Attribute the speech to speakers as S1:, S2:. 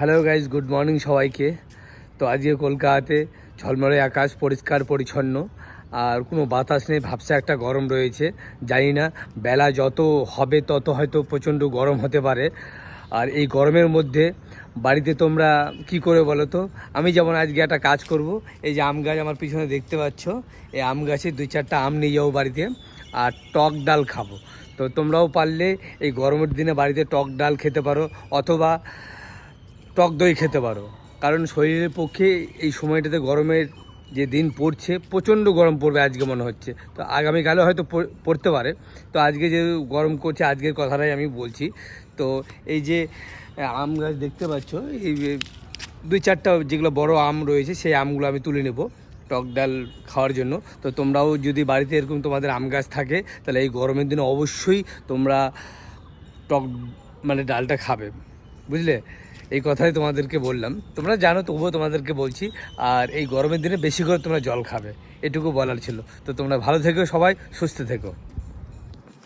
S1: Hello guys good morning সবাইকে। তো আজকে কলকাতাতে ঝলমলে আকাশ পরিষ্কার, পরিচ্ছন্ন। আর কোনো বাতাস নেই ভাবসা একটা গরম রয়েছে। জানি না, বেলা যত হবে, তত হয়তো প্রচণ্ড গরম হতে পারে। আর এই গরমের মধ্যে বাড়িতে তোমরা কি করে বলো তো? আমি যেমন আজকে একটা কাজ করব। এই যে আম গাছ আমার পিছনে দেখতে পাচ্ছ, এই আম গাছে দুই চারটা আম নিয়ে যাব বাড়িতে। আর টক ডাল খাব। তো তোমরাও পারলে এই গরমের দিনে বাড়িতে টক ডাল খেতে পারো। অথবা টক দই খেতে পারো। কারণ শরীরের পক্ষে এই সময়টাতে গরমের যে দিন পড়ছে, প্রচণ্ড গরম পড়বে আজকে মনে হচ্ছে। তো আগামীকালে হয়তো পড়- পড়তে পারে। তো আজকে যে গরম করছে, আজকের কথাটাই আমি বলছি। তো এই যে, আম গাছ দেখতে পাচ্ছ, এই দুই চারটা যেগুলো বড় আম রয়েছে, সেই আমগুলো আমি তুলে নেব টক ডাল খাওয়ার জন্য। তো তোমরাও যদি বাড়িতে এরকম তোমাদের আম গাছ থাকে, তাহলে এই গরমের দিনে অবশ্যই তোমরা টক মানে ডালটা খাবে। বুঝলে? এই কথাই তোমাদেরকে বললাম। তোমরা জানো, তবুও তোমাদেরকে বলছি, আর এই গরমের দিনে বেশি করে তোমরা জল খাবে। এটুকু বলার ছিল। তো তোমরা ভালো থেকো সবাই, সুস্থ থেকো।